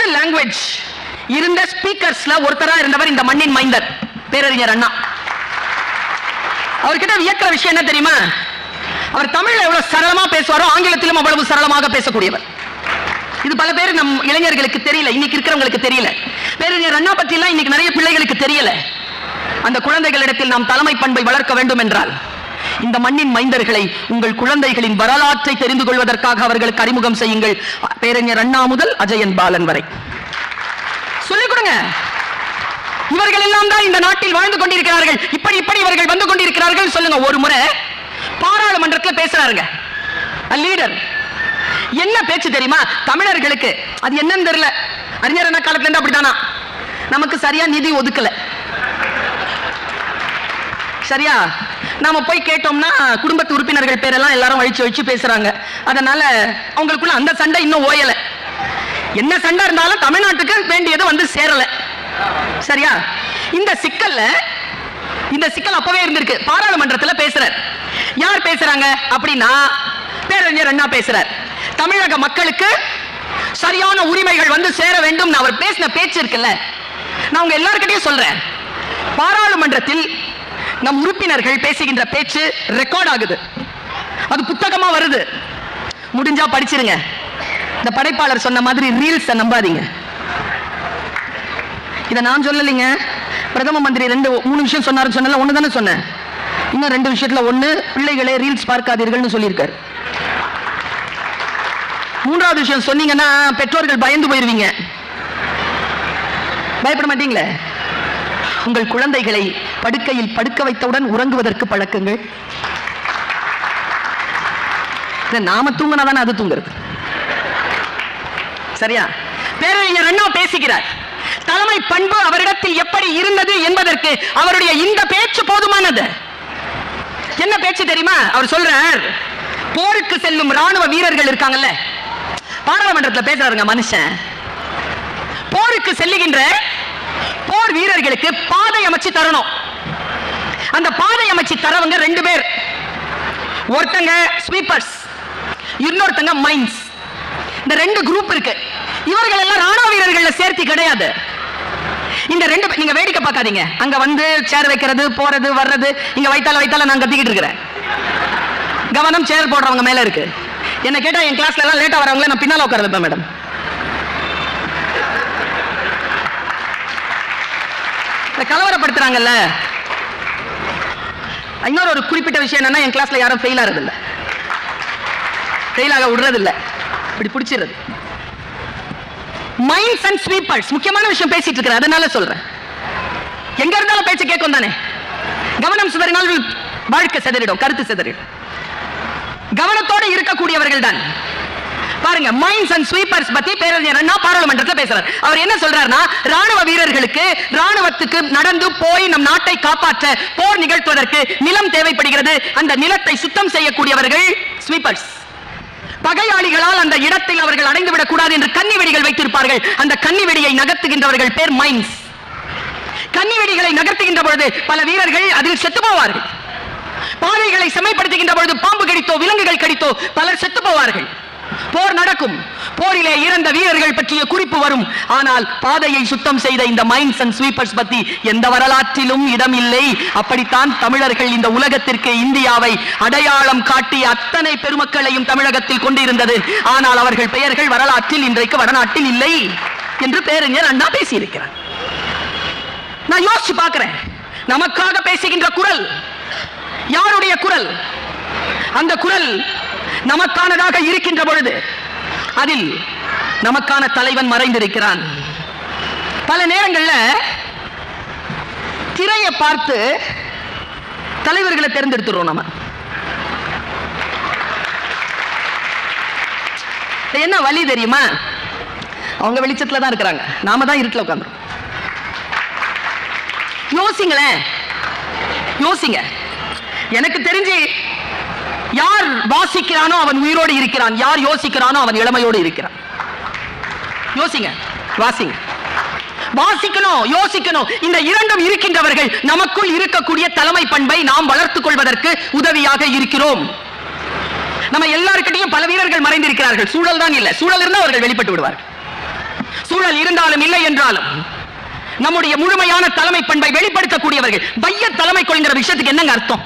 Best language இருந்த ஸ்பீக்கர்ஸ்ல ஒருத்தரா இருந்தவர் இந்த மண்ணின் மைந்தர். பேரறிஞர் அண்ணா. அவர்கிட்ட வியக்கிற விஷயம் என்ன தெரியுமா? அவர் தமிழ்ல எவ்வளவு சரளமா பேசுவாரோ ஆங்கிலத்திலும் அவ்வளவு சரளமாக பேசக்கூடியவர். இது பல பேர் நம் இளைஞர்களுக்கு தெரியல இன்னைக்கு இருக்கிறவங்களுக்கு தெரியல. பேரறிஞர் அண்ணா பத்தி எல்லாம் இன்னைக்கு நிறைய பிள்ளைகளுக்கு தெரியல. அந்த குழந்தைகளிடத்தில் நாம் தலைமை பண்பை வளர்க்க வேண்டும் என்றால். இந்த மண்ணின் மைந்தர்களை உங்கள் குழந்தைகளின் வரலாற்றை தெரிந்து கொள்வதற்காக அவர்களுக்கு அறிமுகம் செய்யுங்கள். பேரறிஞர் அண்ணா முதல் அஜயன் பாலன் வரை. சொல்லிக் கொடுங்க. இவர்கள் எல்லாம் தான் இந்த நாட்டில் வாழ்ந்து கொண்டிருக்கிறார்கள். இப்படி இப்படி இவர்கள் வந்து கொண்டிருக்கிறார்கள். சொல்லுங்க ஒரு முறை பாராளுமன்றத்தில் பேசுறாருங்க. லீடர் என்ன பேச்சு தெரியுமா? தமிழர்களுக்கு. அது என்னன்னு தெரியல. அறிஞர் அண்ணா காலத்துல இருந்து அப்படித்தானா? நமக்கு சரியா நிதி ஒதுக்கல. சரியா? நாம போய் கேட்டோம்னா குடும்பத்து உறுப்பினர்கள் பேரெல்லாம் எல்லாரும் அழிச்சு வச்சு பேசுறாங்க. அதனால அவங்களுக்குள்ள அந்த சண்டை இன்னும் ஓயல. என்ன சண்டை இருந்தாலும் தமிழ்நாட்டுக்கு வேண்டியது வந்து சேரல. சரியா? இந்த சிக்கல்ல இந்த சிக்கல் அப்பவே இருந்திருக்கு. பாராளுமன்றத்துல பேசுறார். யார் பேசுறாங்க? அப்படின்னா பேரறிஞர் அண்ணா பேசுறார். தமிழக மக்களுக்கு சரியான உரிமைகள் வந்து சேர வேண்டும். அவர் பேசின பேச்சு இருக்குல்ல. நான் உங்க எல்லாருக்கிட்டையும் சொல்றேன். பாராளுமன்றத்தில் நம் உறுப்பினர்கள் பேசுகின்ற பேச்சு ரெக்கார்ட் ஆகுது. அது புத்தகமா வருது. முடிஞ்சா படிச்சிருங்க. இந்த படைப்பாளர் சொன்ன மாதிரி ரீல்ஸை நம்பாதீங்க. இதை நான் சொல்லலைங்க. பிரதம மந்திரி ரெண்டு மூணு விஷயம் சொன்னாரு சொன்னல ஒண்ணு தானே சொன்னேன். இன்னும் ரெண்டு விஷயத்துல ஒண்ணு பிள்ளைகளே ரீல்ஸ் பார்க்காதீர்கள்னு சொல்லியிருக்காரு. மூன்றாவது விஷயம் சொன்னீங்கன்னா பெற்றோர்கள் பயந்து போயிருவீங்க. பயப்பட மாட்டீங்களே? உங்கள் குழந்தைகளை படுக்கையில் படுக்க வைத்தவுடன் உறங்குவதற்கு பழக்குங்கள். நாம தூங்கினா தானே அது தூங்குறது? சரியா? பேரறிஞர் அண்ணா பேசுகிறார். தலைமை பண்பு அவரிடத்தில் எப்படி இருந்தது என்பதற்கு அவருடைய இந்த பேச்சு போதுமானது. என்ன பேச்சு தெரியுமா? அவர் சொல்றார் போருக்கு செல்லும் ராணுவ வீரர்கள் இருக்காங்கல்ல. பாராளுமன்றத்தில் பேசுறாருங்க மனுஷன். போருக்கு செல்லுகின்ற போர் வீரர்களுக்கு பாதை அமைச்சு தரணும். அந்த பாதை அமைச்சு தரவங்க ரெண்டு பேர். ஒருத்தங்க ஸ்வீப்பர்ஸ் இன்னொருத்தங்க மைன்ஸ் இந்த ரெண்டு குரூப் இருக்கு. இவர்கள் எல்லாம் ராணுவ வீரர்கள்ல சேர்த்தி கிடையாது. இந்த ரெண்டு நீங்க வேடிக்கை பார்க்காதீங்க. அங்க வந்து சேர் வைக்கிறது போறது வர்றது இங்க வைத்தால வைத்தால நான் கத்திக்கிட்டு இருக்கிறேன். கவனம் சேர் போடுறவங்க மேல இருக்கு. என்ன கேட்டா என் கிளாஸ்ல எல்லாம் லேட்டா வரவங்கள நான் பின்னால உட்கார மேடம் கலவரப்படுத்துறாங்கல்ல? இன்னொரு ஒரு குறிப்பிட்ட விஷயம் என்னன்னா என் கிளாஸ்ல யாரும் ஃபெயில் ஆறது ஃபெயில் ஆக விடுறதில்ல. இப்படி பிடிச்சிடுறது. மைண்ட்ஸ் அண்ட் ஸ்வீப்பர்ஸ் முக்கியமான விஷயம் பேசிட்டு இருக்கிறேன். அதனால சொல்றேன். எங்க இருந்தாலும் பேச்சு கேட்கும் தானே? கவனம் சிதறினால் வாழ்க்கை சிதறிடும் கருத்து சிதறிடும். கவனத்தோடு இருக்கக்கூடியவர்கள் தான். பாருங்க மைன்ஸ் அண்ட் ஸ்வீப்பர்ஸ் பத்தி பேரறிஞர் அண்ணா பாராளுமன்றத்தில் பேசுறார். அவர் என்ன சொல்றாருன்னா ராணுவ வீரர்களுக்கு ராணுவத்துக்கு நடந்து போய் நம் நாட்டை காப்பாற்ற போர் நிகழ்த்துவதற்கு நிலம் தேவைப்படுகிறது. அந்த நிலத்தை சுத்தம் செய்யக்கூடியவர்கள் ஸ்வீப்பர்ஸ் பகையாளிகளால் அந்த இடத்தில் அவர்கள் அடைந்துவிடக் கூடாது என்று கன்னி வெடிகள் வைத்திருப்பார்கள். அந்த கன்னி வெடியை நகர்த்துகின்றவர்கள் பேர் மைன்ஸ் கன்னி வெடிகளை நகர்த்துகின்ற பொழுது பல வீரர்கள் அதில் செத்து போவார்கள். பாதைகளை செம்மைப்படுத்துகின்ற பொழுது பாம்பு கடித்தோ விலங்குகள் கடித்தோ பலர் செத்து போவார்கள். போர் நடக்கும். போரிலே இறந்த வீரர்கள் பற்றிய குறிப்பு வரும். ஆனால் பாதையை சுத்தம் செய்த இந்த மைன்ஸ் அண்ட் ஸ்வீப்பர்ஸ் பத்தி எந்த வரலாற்றிலும் இடம் இல்லை அப்படித்தான் தமிழர்கள் இந்த உலகத்திற்கு இந்தியாவை அடையாளம் காட்டிய அத்தனை பெருமக்களையும் தமிழகத்தில் கொண்டிருந்தது. ஆனால் அவர்கள் பெயர்கள் வரலாற்றில் இன்றைக்கு வடநாட்டில் இல்லை என்று பேரறிஞர் அண்ணா பேசியிருக்கிறார். நான் யோசிச்சு பார்க்கிறேன். நமக்காக பேசுகின்ற குரல் யாருடைய குரல்? அந்த குரல் நமக்கானதாக இருக்கின்ற பொழுது அதில் நமக்கான தலைவன் மறைந்திருக்கிறான். பல நேரங்கள்ல திரையை பார்த்து தலைவர்களை தேர்ந்தெடுத்துறோம் நம்ம. என்ன வழி தெரியுமா? அவங்க வெளிச்சத்துல தான் இருக்கிறாங்க. நாம தான் இருட்டில் உட்காந்துரும் யோசிங்களேன். யோசிங்க. எனக்கு தெரிஞ்சு யார் வாசிக்கிறானோ அவன் உயிரோடு இருக்கிறான். யார் யோசிக்கிறானோ அவன் இளமையோடு இருக்கிறான். யோசிங்க வாசிங்க. வாசிக்கணும் யோசிக்கணும். இந்த இரண்டும் இருக்கின்றவர்கள் நமக்குள் இருக்கக்கூடிய தலைமை பண்பை நாம் வளர்த்துக் கொள்வதற்கு உதவியாக இருக்கிறோம். நம்ம எல்லாருக்கிட்டையும் பல வீரர்கள் மறைந்திருக்கிறார்கள். சூழல் தான் இல்லை. சூழல் இருந்தால் அவர்கள் வெளிப்பட்டு விடுவார்கள். சூழல் சூழல் இருந்தாலும் இல்லை என்றாலும் நம்முடைய முழுமையான தலைமை பண்பை வெளிப்படுத்தக்கூடியவர்கள் பைய தலைமை கொள்கிற விஷயத்துக்கு என்னங்க அர்த்தம்?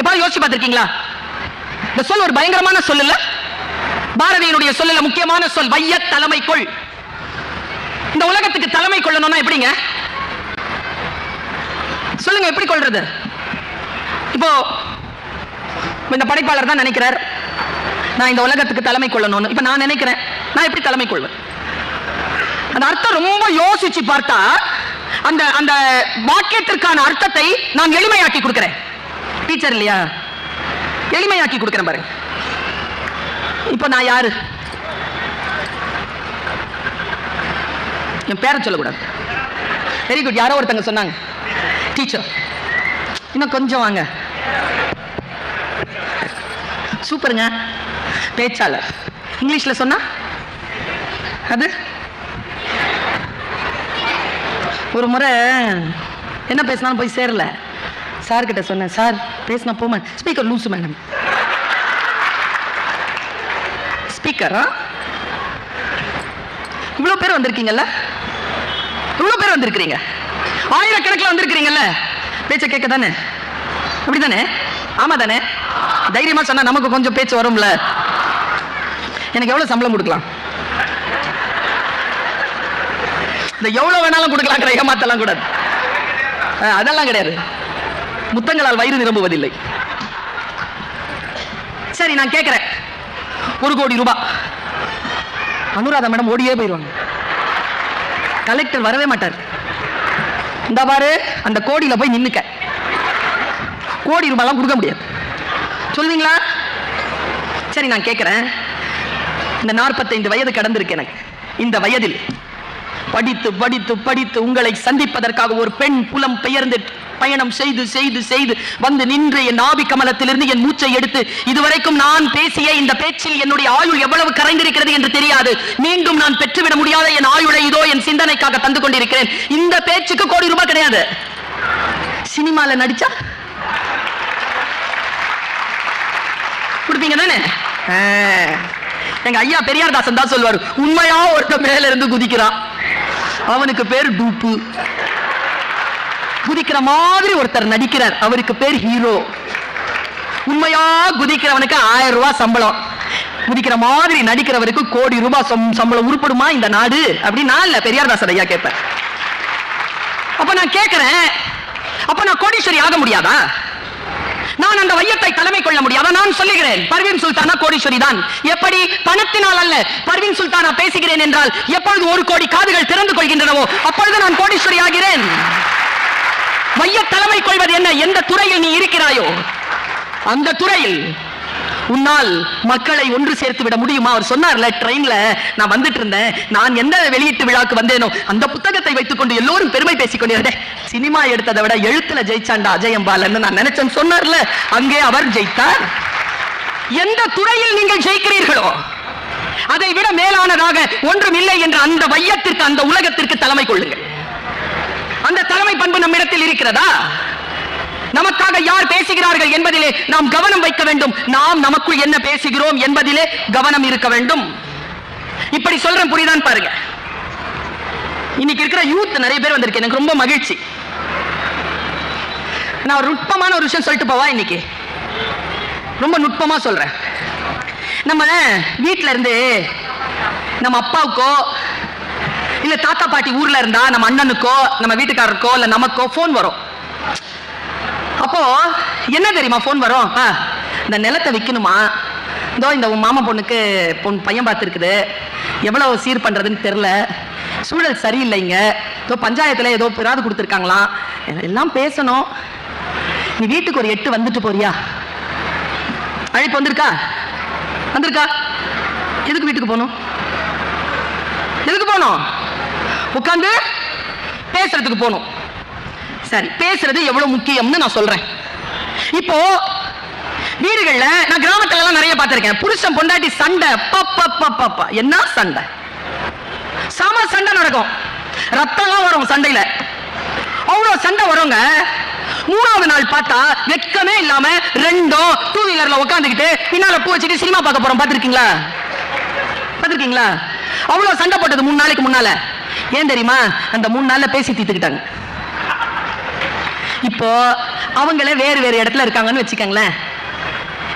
எப்ப யோசிச்சு பார்த்திருக்கீங்களா? இந்த சொல் ஒரு பயங்கரமான சொல் இல்ல? பாரதியினுடைய சொல்லல முக்கியமான சொல் வைய தலைமை கொள் இந்த உலகத்துக்கு தலைமை கொள்ளணும்னா எப்படிங்க? சொல்லுங்க எப்படி கொள்றது? இப்போ இந்த படைப்பாளர் தான் நினைக்கிறார் நான் இந்த உலகத்துக்கு தலைமை கொள்ளணும்னு. இப்ப நான் நினைக்கிறேன் நான் எப்படி தலைமை கொள்வேன்? அந்த அர்த்தம் ரொம்ப யோசிச்சு பார்த்தா அந்த அந்த வாக்கியத்திற்கான அர்த்தத்தை நான் எளிமையாக்கி கொடுக்கிறேன். டீச்சர் இல்லையா? எளிமையாக்கி கொடுக்குறேன் பாருங்க. இப்போ நான் யாரு? என் பேரை சொல்லக்கூடாது. வெரி குட் யாரோ ஒருத்தங்க சொன்னாங்க. டீச்சர் இன்னும் கொஞ்சம் வாங்க. சூப்பருங்க. பேச்சாளர். இங்கிலீஷில் சொன்னா? அது? ஒரு முறை என்ன பேசினாலும் போய் சேரல. சார்கிட்ட சொன்னேன். சார் பேசினா போமா ஸ்பீக்கர் லூசு மேடம் ஸ்பீக்கரா இவ்வளோ பேர் வந்திருக்கீங்கல்ல? இவ்வளோ பேர் வந்திருக்கிறீங்க. ஆயிரக்கணக்கில் வந்திருக்கிறீங்கல்ல? பேச்ச கேட்க தானே அப்படி தானே ஆமா தானே தைரியமா சொன்னா நமக்கு கொஞ்சம் பேச்சு வரும்ல. எனக்கு எவ்வளவு சம்பளம் கொடுக்கலாம்? இந்த எவ்வளவு வேணாலும் கொடுக்கலாங்கிற ஏமாத்தலாம் கூடாது அதெல்லாம் கிடையாது. முத்தங்களால் வயிறு நிரம்புவதில்லை. சரி நான் கேட்கிறேன். ஒரு கோடி ரூபாய் அனுராதா மேடம் ஓடியே போயிடுவாங்க. கலெக்டர் வரவே மாட்டார். இந்த பாரு அந்த கோடியில போய் நின்னுக்க. கோடி ரூபாய்லாம் கொடுக்க முடியாது. சொல்லுவீங்களா? சரி நான் கேட்குறேன். இந்த நாற்பத்தைந்து வயது கடந்திருக்கு எனக்கு. இந்த வயதில் படித்து படித்து படித்து உங்களை சந்திப்பதற்காக ஒரு பெண் புலம் பெயர்ந்து பயணம் செய்து செய்து செய்து வந்து நின்று என் நாபி கமலத்திலிருந்து என் மூச்சை எடுத்து இதுவரைக்கும் நான் பேசிய இந்த பேச்சில் என்னுடைய ஆயுள் எவ்வளவு கரைந்திருக்கிறது என்று தெரியாது. மீண்டும் நான் பெற்றுவிட முடியாத என் ஆயுளை இதோ என் சிந்தனைக்காக தந்து கொண்டிருக்கிறேன். இந்த பேச்சுக்கு கோடி ரூபாய் கிடையாது. சினிமால நடிச்சா? கொடுப்பீங்க தானே? எங்க ஐயா பெரியார் தாசன் தான் சொல்வார் உண்மையா ஒருத்த மேல இருந்து குதிக்கிறான். அவனுக்கு பேர் டூப்பு. குதிக்கிற மாதிரி ஒருத்தர் நடிக்கிறார். அவருக்கு பேர் ஹீரோ. உண்மையா குதிக்கிறவனுக்கு ஆயிரம் ரூபாய் சம்பளம். குதிக்கிற மாதிரி நடிக்கிறவருக்கு கோடி ரூபாய் சம்- சம்பளம் உருப்படுமா இந்த நாடு? அப்படின்னு நான் இல்ல பெரியார்தாசன் ஐயா கேட்பேன். அப்ப நான் கேட்கிறேன் அப்ப நான் கோடீஸ்வரி ஆக முடியாதா? நான் அந்த வையத்தை தலைமை கொள்ள முடியாதா? நான் சொல்லுகிறேன் பர்வீன் சுல்தானா கோடீஸ்வரி தான். எப்படி? பணத்தினால் அல்ல பர்வீன் சுல்தானா பேசுகிறேன் என்றால் எப்பொழுது ஒரு கோடி காதுகள் திறந்து கொள்கின்றனவோ அப்பொழுது நான் கோடீஸ்வரி ஆகிறேன். வைய தலைமை கொள்வது என்ன? எந்த துறையில் நீ இருக்கிறாயோ? அந்த துறையில் உன்னால் மக்களை ஒன்று சேர்த்து விட முடியுமா? அவர் சொன்னார்ல ட்ரெயின்ல நான் வந்துட்டு இருந்தேன் நான் எந்த வெளியீட்டு விழாக்கு வந்தேனோ அந்த புத்தகத்தை வைத்துக்கொண்டு எல்லோரும் பெருமை பேசிக் கொண்டிருந்தேன். சினிமா எடுத்ததை விட எழுத்துல ஜெயிச்சாண்டா அஜயம்பாலன்னு நான் நினைச்சேன் சொன்னார்ல அங்கே அவர் ஜெயித்தார். எந்த துறையில் நீங்கள் ஜெயிக்கிறீர்களோ அதை விட மேலானதாக ஒன்றும் இல்லை என்ற அந்த வையத்திற்கு அந்த உலகத்திற்கு தலைமை கொள்ளுங்கள். அந்த தலைமை பண்பு நம்மிடத்தில் இருக்கிறதா? நமக்காக யார் பேசுகிறார்கள் என்பதிலே நாம் கவனம் வைக்க வேண்டும். நாம் நமக்குள் என்ன பேசுகிறோம் என்பதிலே கவனம் இருக்க வேண்டும். இப்படி சொல்றேன் புரியுதான் பாருங்க. இன்னைக்கு இருக்கிற யூத் நிறைய பேர் வந்திருக்கு. எனக்கு ரொம்ப மகிழ்ச்சி. நான் ஒரு நுட்பமான ஒரு விஷயம் சொல்லிட்டு போவா இன்னைக்கு. ரொம்ப நுட்பமா சொல்றேன். நம்ம வீட்டில இருந்து நம்ம அப்பாவுக்கோ இல்ல தாத்தா பாட்டி ஊர்ல இருந்தா நம்ம அண்ணனுக்கோ நம்ம வீட்டுக்காரருக்கோ இல்ல நமக்கோ ஃபோன் வரும். அப்போ என்ன தெரியுமா ஃபோன் வரும்? ஆ, இந்த நிலத்தை விற்கணுமா இதோ இந்த உன் மாமா பொண்ணுக்கு பொன் பையன் பார்த்துருக்குது. எவ்வளவு சீர் பண்றதுன்னு தெரில சூழல் சரியில்லைங்க. ஏதோ பஞ்சாயத்துல ஏதோ பிராது கொடுத்துருக்காங்களாம். எல்லாம் பேசணும். நீ வீட்டுக்கு ஒரு எட்டு வந்துட்டு போறியா? அழைப்பு வந்திருக்கா? வந்திருக்கா? எதுக்கு வீட்டுக்கு போகணும்? எதுக்கு போகணும்? உட்காந்து பேசுறதுக்கு போகணும். சரி பேசுறது எவ்வளவு முக்கியம்னு நான் சொல்றேன். இப்போ வீடுகள்ல நான் கிராமத்துல எல்லாம் நிறைய பார்த்திருக்கேன். புருஷன் பொண்டாட்டி சண்டை. பப்ப என்ன சண்டை? சம சண்டை நடக்கும். ரத்தம்லாம் வரும் சண்டையில. அவ்வளவு சண்டை வருங்க. மூணாவது நாள் பார்த்தா வெட்கமே இல்லாம ரெண்டும் டூ வீலர்ல உட்காந்துக்கிட்டு பின்னால பூ வச்சுட்டு சினிமா பார்க்க போறோம். பார்த்துருக்கீங்களா? பார்த்துருக்கீங்களா? அவ்வளவு சண்டை போட்டது மூணு நாளைக்கு முன்னால. ஏன் தெரியுமா? அந்த மூணு நாள்ல பேசி தீர்த்துக்கிட்டாங்க. இப்போ அவங்கள வேறு வேறு இடத்துல இருக்காங்கன்னு வச்சுக்கோங்களேன்.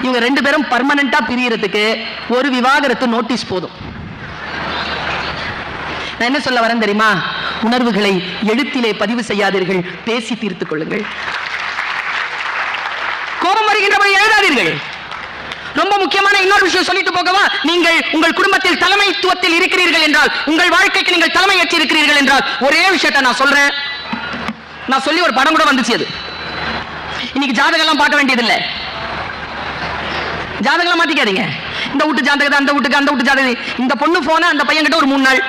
இவங்க ரெண்டு பேரும் பர்மனண்டா பிரியறதுக்கு ஒரு விவாகரத்து நோட்டீஸ் போதும். நான் என்ன சொல்ல வரேன் தெரியுமா? உணர்வுகளை எழுத்திலே பதிவு செய்யாதீர்கள் பேசி தீர்த்துக் கொள்ளுங்கள். கோபம் வருகின்றபடி எழுதாதீர்கள். ரொம்ப முக்கியமான இன்னொரு விஷயம் சொல்லிட்டு போகவா? நீங்கள் உங்கள் குடும்பத்தில் தலைமைத்துவத்தில் இருக்கிறீர்கள் என்றால் உங்கள் வாழ்க்கைக்கு நீங்கள் தலைமை ஏற்றி இருக்கிறீர்கள் என்றால் ஒரே விஷயத்தை நான் சொல்றேன். நான் சொல்லி ஒரு படம் கூட வந்துச்சு அது. இன்னைக்கு ஜாதகம் எல்லாம் பார்க்க வேண்டியதில்லை. ஜாதகம் மாத்திக்காதீங்க. இந்த வீட்டு ஜாதகம் அந்த வீட்டுக்கு அந்த வீட்டு ஜாதகம். இந்த பொண்ணு போன அந்த பையன் கிட்ட ஒரு மூணு நாள்.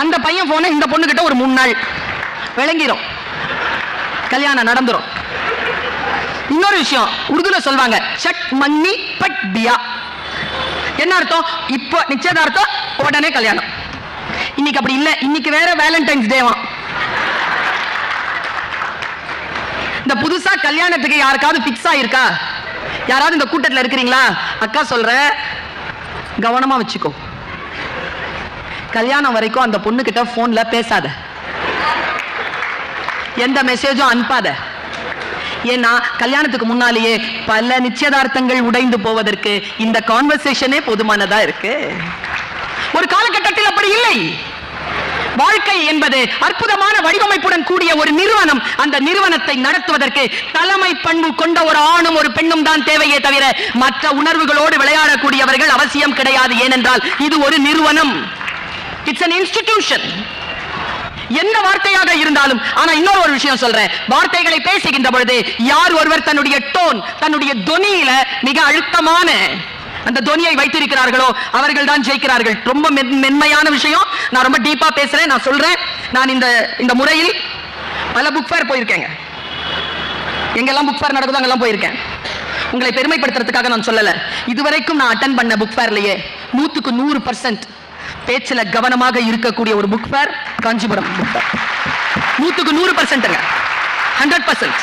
அந்த பையன் போன இந்த பொண்ணு கிட்ட ஒரு மூணு நாள். விளங்கிரும். கல்யாணம் நடந்துரும். இன்னொரு விஷயம் உருதுல சொல்வாங்க. சட் மன்னி பட் பியா. என்ன அர்த்தம்? இப்போ நிச்சயதார்த்தம் உடனே கல்யாணம். இன்னைக்கு அப்படி இல்லை. இன்னைக்கு வேற வேலண்டைன்ஸ் டேவா இந்த புதுசா கல்யாணத்துக்கு யாருக்காவது பிக்ஸ் ஆயிருக்கா? யாராவது இந்த கூட்டத்தில் இருக்கிறீங்களா? அக்கா சொல்ற கவனமா வச்சுக்கோ. கல்யாணம் வரைக்கும் அந்த பொண்ணு கிட்ட போன்ல பேசாத. எந்த மெசேஜும் அனுப்பாத. ஏன்னா கல்யாணத்துக்கு முன்னாலேயே பல நிச்சயதார்த்தங்கள் உடைந்து போவதற்கு இந்த கான்வர்சேஷனே போதுமானதா இருக்கு? ஒரு காலகட்டத்தில் அப்படி இல்லை. வாழ்க்கை என்பது அற்புதமான வடிவமைப்புடன் கூடிய ஒரு நிறுவனம். அந்த நிறுவனத்தை நடத்துவதற்கு தலைமை பண்பு கொண்ட ஒரு ஆணும் ஒரு பெண்ணும் தான் தேவையே தவிர மற்ற உணர்வுகளோடு விளையாடக்கூடியவர்கள் அவசியம் கிடையாது. ஏனென்றால் இது ஒரு நிறுவனம். இட்ஸ் அன் இன்ஸ்டிடியூஷன் எந்த வார்த்தையாக இருந்தாலும் ஆனா இன்னொரு ஒரு விஷயம் சொல்றேன். வார்த்தைகளை பேசுகின்ற பொழுது யார் ஒருவர் தன்னுடைய டோன் தன்னுடைய தொனியில மிக அழுத்தமான அந்த தொனியை வைத்திருக்கிறார்களோ அவர்கள் தான் ஜெயிக்கிறார்கள். ரொம்ப மென்- மென்மையான விஷயம். நான் ரொம்ப டீப்பா பேசுறேன் நான் சொல்றேன். நான் இந்த இந்த முறையில் பல புக் ஃபேர் போயிருக்கேங்க. எங்கெல்லாம் புக் ஃபேர் நடக்குதோ அங்கெல்லாம் போயிருக்கேன். உங்களை பெருமைப்படுத்துறதுக்காக நான் சொல்லல. இதுவரைக்கும் நான் அட்டன் பண்ண புக் ஃபேர்லயே நூத்துக்கு நூறு பர்சன்ட் பேச்சில் கவனமாக இருக்கக்கூடிய ஒரு புக் ஃபேர் காஞ்சிபுரம். நூத்துக்கு நூறு பர்சன்ட்ங்க ஹண்ட்ரட் பர்சன்ட்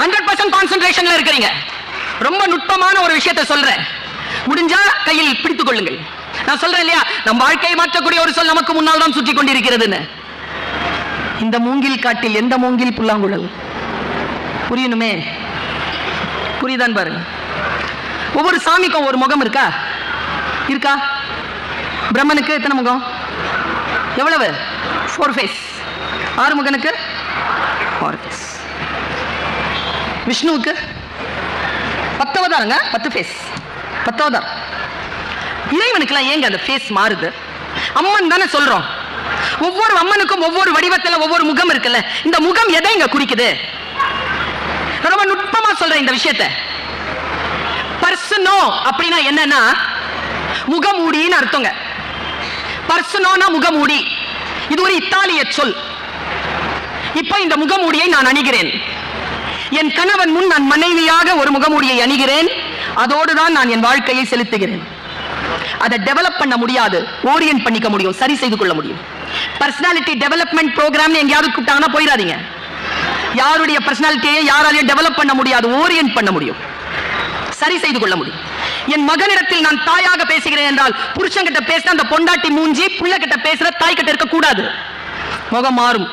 ஹண்ட்ரட் பர்சன்ட் கான்சென்ட்ரேஷன்ல இருக்கிறீங்க. ரொம்ப நுட்பமான ஒரு விஷயத்தை சொல்றேன். முடிஞ்சா கையில் பிடித்துக் கொள்ளுங்கள். நான் சொல்றேன் இல்லையா? நம் வாழ்க்கையை மாற்றக்கூடிய ஒரு சொல் நமக்கு முன்னால் தான் சுற்றி கொண்டிருக்கிறதுன்னு. இந்த மூங்கில் காட்டில் எந்த மூங்கில் புல்லாங்குழல்? புரியணுமே புரியுதான் பாருங்க. ஒவ்வொரு சாமிக்கும் ஒரு முகம் இருக்கா? இருக்கா? பிரம்மனுக்கு எத்தனை முகம்? எவ்வளவு? ஃபோர் ஃபேஸ் ஆறுமுகனுக்கு ஃபோர் ஃபேஸ் விஷ்ணுவுக்கு? பத்து அவதாரங்க பத்து ஃபேஸ் பத்து அவதாரம் இறைவனுக்கெல்லாம் ஏங்க அந்த ஃபேஸ் மாறுது? அம்மன் தானே சொல்றோம். ஒவ்வொரு அம்மனுக்கும் ஒவ்வொரு வடிவத்துல ஒவ்வொரு முகம் இருக்குல்ல. இந்த முகம் எதை இங்க குறிக்குது? ரொம்ப நுட்பமா சொல்றேன் இந்த விஷயத்தை. பர்சனோ அப்படின்னா என்னன்னா முகமூடின்னு அர்த்தங்க. பர்சனோனா முகமூடி. இது ஒரு இத்தாலிய சொல். இப்ப இந்த முகமூடியை நான் அணிகிறேன். என் கணவன் முன் நான் மனைவியாக ஒரு முகமூடியை அணிகிறேன். அதோடு தான் நான் என் வாழ்க்கையை செலுத்துகிறேன். அதை டெவலப் பண்ண முடியாது ஓரியன்ட் பண்ணிக்க முடியும் சரி செய்து கொள்ள முடியும். பர்சனாலிட்டி டெவலப்மெண்ட் ப்ரோக்ராம் எங்கேயாவது கூப்பிட்டாங்கன்னா போயிடாதீங்க. யாருடைய பர்சனாலிட்டியை யாராலையும் டெவலப் பண்ண முடியாது ஓரியன்ட் பண்ண முடியும். சரி செய்து கொள்ள முடியும். என் மகனிடத்தில் நான் தாயாக பேசுகிறேன் என்றால் புருஷன் கிட்ட அந்த பொண்டாட்டி மூஞ்சி புள்ள கிட்ட பேசுற தாய் கிட்ட இருக்க கூடாது. முகம் மாறும்.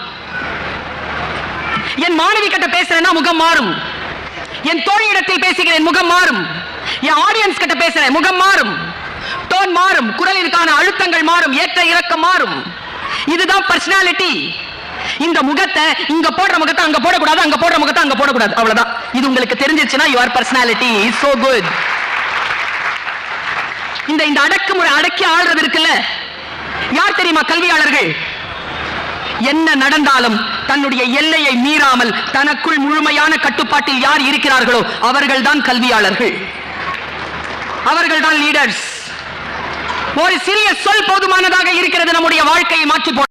என் மாணவி கிட்ட பேசுறேன்னா முகம் மாறும். என் தோழியிடத்தில் பேசுகிறேன் முகம் மாறும். என் ஆடியன்ஸ் கிட்ட பேசுறேன் முகம் மாறும். டோன் மாறும். குரலிற்கான அழுத்தங்கள் மாறும். ஏற்ற இறக்கம் மாறும். இதுதான் பர்சனாலிட்டி இந்த முகத்தை இங்க போடுற முகத்தை அங்க போடக்கூடாது அங்க போடுற முகத்தை அங்க போடக்கூடாது. அவ்வளவுதான். இது உங்களுக்கு தெரிஞ்சிருச்சுன்னா your personality is so good இந்த இந்த அடக்குமுறை அடக்கி ஆள்றது இருக்குல்ல? யார் தெரியுமா கல்வியாளர்கள்? என்ன நடந்தாலும் தன்னுடைய எல்லையை மீறாமல் தனக்குள் முழுமையான கட்டுப்பாட்டில் யார் இருக்கிறார்களோ அவர்கள்தான் கல்வியாளர்கள். அவர்கள்தான் லீடர்ஸ் ஒரு சிறிய சொல் போதுமானதாக இருக்கிறது நம்முடைய வாழ்க்கையை மாற்றி